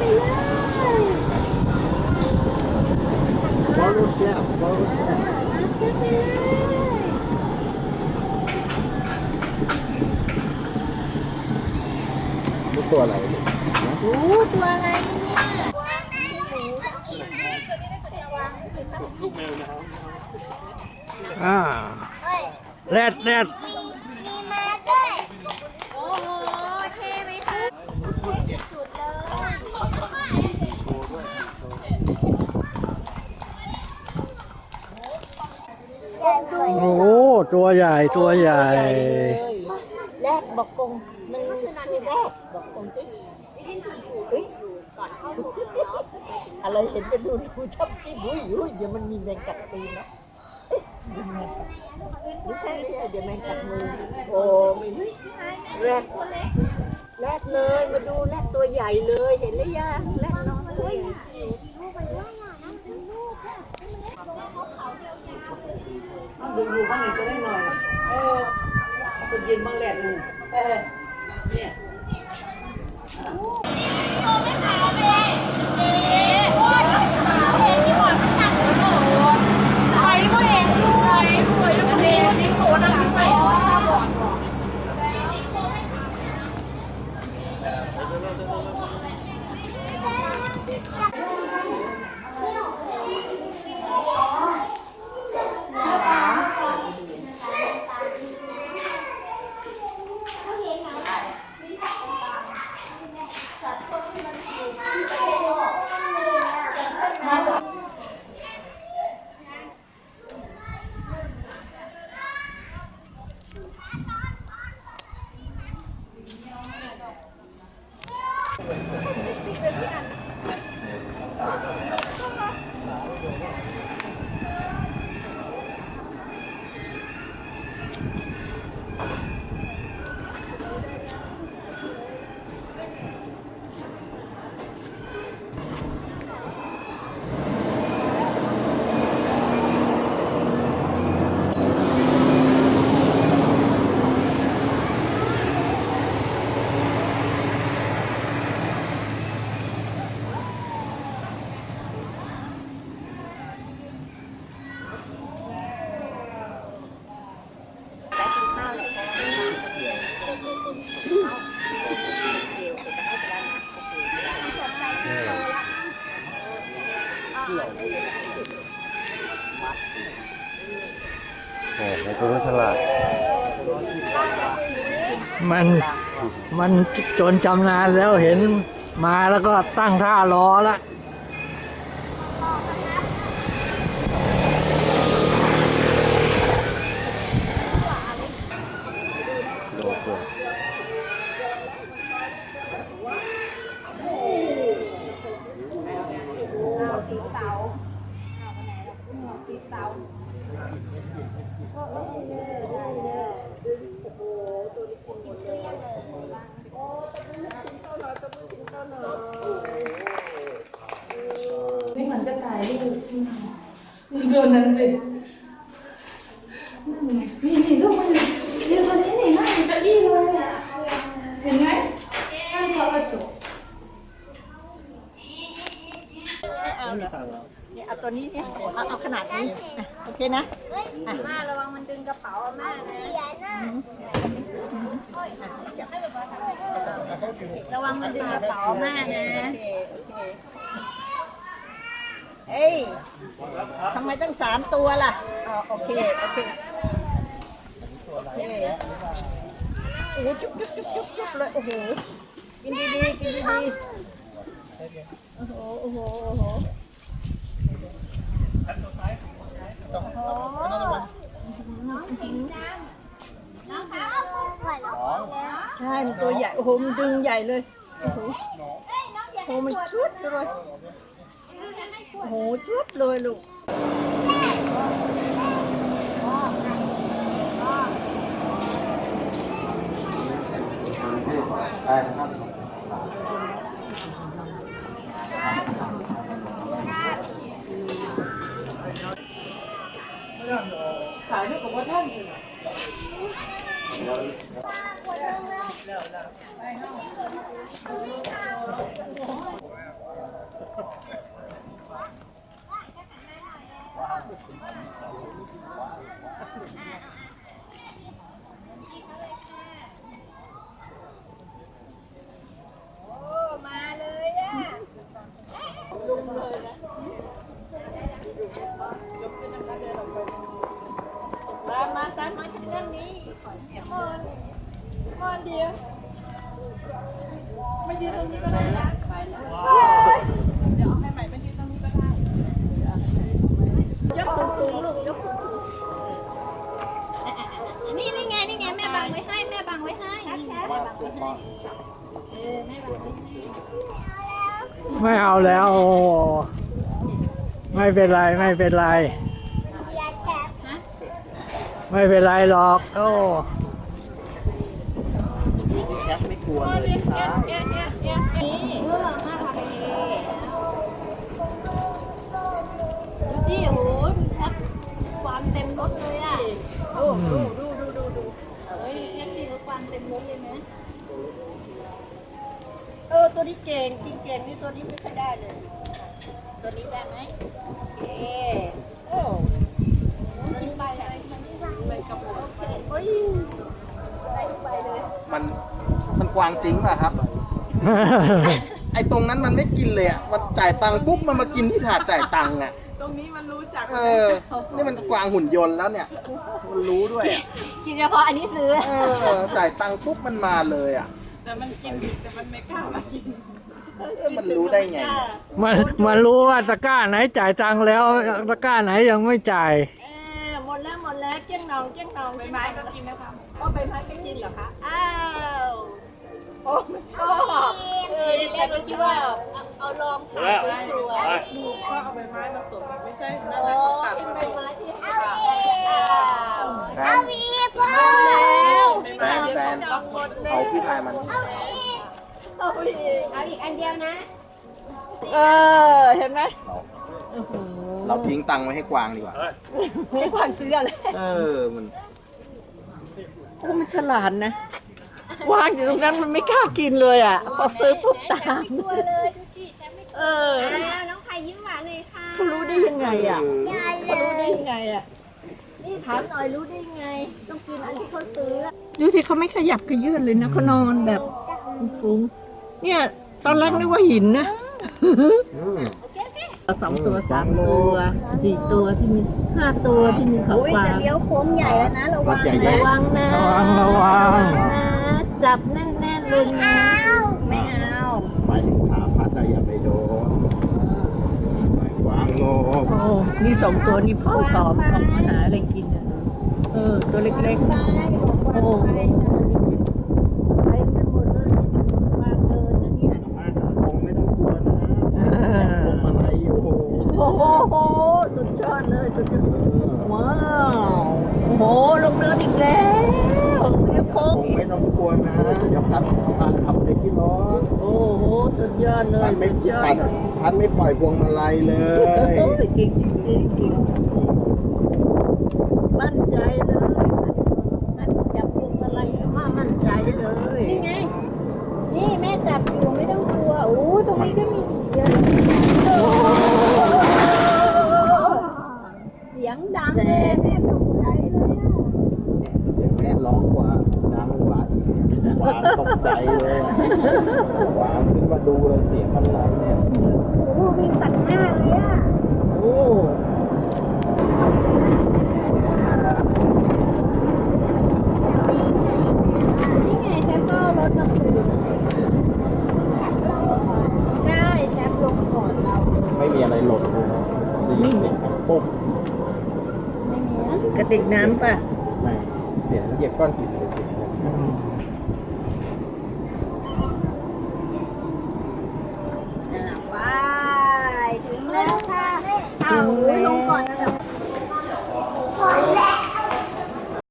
รู้นไปยนี่ตัวอะไรเนี่ยนะโอ้ตัวอะไรเนี่ยอ่าแรดแรด โอ้โหตัวใหญ่ตัวใหญ่ แรกบอกกงมันคือแรกบอกกงสิเฮ้ยก่อนเข้าถูกอะไรเห็นกันดูดูชอบจิ้มอุ้ยอุ้ยเดี๋ยวมันมีแมงกัดตีนนะไม่ใช่ไม่ใช่เดี๋ยวแมงกัดมือโอ้ไม่แรกแรกเลยมาดูแรกตัวใหญ่เลยเห็นหรือยังแรกน้องเลย ดูดูข้างในก็ได้หน่อย เออสุดเย็นบางแหลกดูเออเนี่ย โอ้โหตัวฉลาด มันมันจนจำนานแล้วเห็นมาแล้วก็ตั้งท่ารอละ โลตัว นี่มันก็ถ่ายรูป ตัวนั้นเลยนั่นไงนี่นี่ลูกมันเดี๋ยวคนนี้นี่นั่งอยู่เก้าอี้เลยอะเห็นไหมนั่งเคาะกระจกเอาตัวนี้เนี่ยเอาเอาขนาดนี้อะโอเคนะอะมาระวังมันดึงกระเป๋าอาม่านะเสียหน้าระวังมันดึงกระเป๋าอาม่านะเอ้ ยทำไมตั้งสามตัวล่ะอ๋อโอเค โอเคเอ้ยโอ้โหจุ๊บจุ๊บจุ๊บจุ๊บจุ๊บเลย โอ้โห กินดีๆ กินดีๆ โอ้โห โอ้โห โอ้โหใช่ มันตัวใหญ่ โอ้โห มันดึงใหญ่เลย โอ้โห โอ้โห มันชุดเลย โอ้โหจุ๊บเลยลูกได้ครับถ่าย ตามาตามมาจากเรื่องนี้มอนมอนเดียวม่ยืนตรงนี้ก็ได้นะไปแล้วเดี๋ยวเอาให้ใหม่มายืตรงนี้ก็ได้ ยกสูงสูลูกยกสูงสูนี่นี่ไงนี่ไงแม่บังไว้ให้แม่บังไว้ให้แม่บังไว้ให้เออแม่บังไว้ให้ ไม่เอาแล้วโอ้ไม่เป็นไรไม่เป็นไร ไม่เป็นไรหรอกโอ้แคปไม่กลัวเลยครับเออมาทำเองดูสิโอ้โหดูแชทความเต็มรถเลยอะ ดูดูดูดูดูดูเฮ้ยดูแชทดิเขาความเต็มรถเลยนะเออ ตัวนี้เก่งจริงเก่งนี่ตัวนี้ไม่ค่อยได้เลย ตัวนี้ได้ไหมเอ๊โอ้กินไปอะไรมันไปกระโปรงโอ้ยไปไปเลย มันมันกวางจริงป่ะครับ ไอ้ตรงนั้นมันไม่กินเลยอะมันจ่ายตังค์ปุ๊บมันมากินที่ถาดจ่ายตังค์อะ ตรงนี้มันรู้จักเออ นี่มันกวางหุ่นยนต์แล้วเนี่ย มันรู้ด้วยอะกินเฉพาะอันนี้ซื้อ เออ จ่ายตังค์ปุ๊บมันมาเลยอะ แต่มันกินแต่มันไม่กล้ามากินเออมันรู้ได้ไงเนี่ยมันมันรู้ว่าตะกร้าไหนจ่ายตังค์แล้วตะกร้าไหนยังไม่จ่าย เออหมดแล้วหมดแล้วเกี้ยงหนองเกี้ยงหนองใบไม้ก็กินนะคะโอ้ใบไม้ก็กินเหรอคะอ้าวโอ้มันชอบเออทีแรกเราคิดว่าเอาเอาลองถ่ายสวยๆดูก็เอาใบไม้มาตกไม่ใช่นั่นโอ้แหละตัดเป็นมาใบตกไม้ที่เอาอีกอ้าวแฟเอานอีก พี่ชายมันเอาอีกเอาอีกเอาอีกอันเดียวนะ เออ เห็นไหมเราทิ้งตังค์ไว้ให้กวางดีกว่า ไม่ควรซื้ออะไรเออ มัน โอ้มันฉลาดนะวางอยู่ตรงนั้นมันไม่กล้ากินเลยอะ พอซื้อปุ๊บตาม กลัวเลยดูจิแชมป์ไม่กลัวเออแล้วน้องไผ่ยิ้มหวานเลยค่ะ เขารู้ได้ยังไงอะยายเลเขารู้ได้ยยังไงอะ นี่ถามหน่อยรู้ได้ยังไง ต้องกินอันที่เขาซื้อดูสิเขาไม่ขยับขยื่นเลยนะเขานอนแบบฟุ้งๆเนี่ย ตอนแรกนึกว่าหินนะอืมสองตัวสามตัวสี่ตัวที่มีห้าตัวที่มีเขาอุ้ยวาจะงเลี้ยวโค้งใหญ่แล้วนะระวังรถใหญ่ระวังนะระวังระวังนะจับแน่นๆเลยนะไม่เอา ไปถึงขาพัดอะอย่าไปโดนไปกวาง โง่โอ้นี่สองตัวนี่พ่อผอมออกมาหาอะไรกินอะเออ ตัวเล็กๆ โอ้ไปกันหมดเลยมาเดินนะเนี่ยมากคงไม่ต้องกลัวนะพวงมาลัยอยู่โอ้โห สุดยอดเลย สุดยอดว้าว โอ้โห ลงเนินอีกแล้วเรียบโค้ง คงไม่ต้องกลัวนะเดี๋ยวพัดพาขับไปที่รถ โอ้โห สุดยอดเลย พัดไม่สุดยอพัดดพัดไม่ปล่อยพวงมาลัยเลย โอ้ยเก่งจริงๆเก่งมั่นใจเลย มั่นจับพวงมาลัยมามั่นใจเลย นี่ไง กไม่มีกระติกน้ำป่ะ ไม่เสียงเหยียบก้อนหินเลยว้าถึงแล้วค่ะเอาลงก่อนนะเดี๋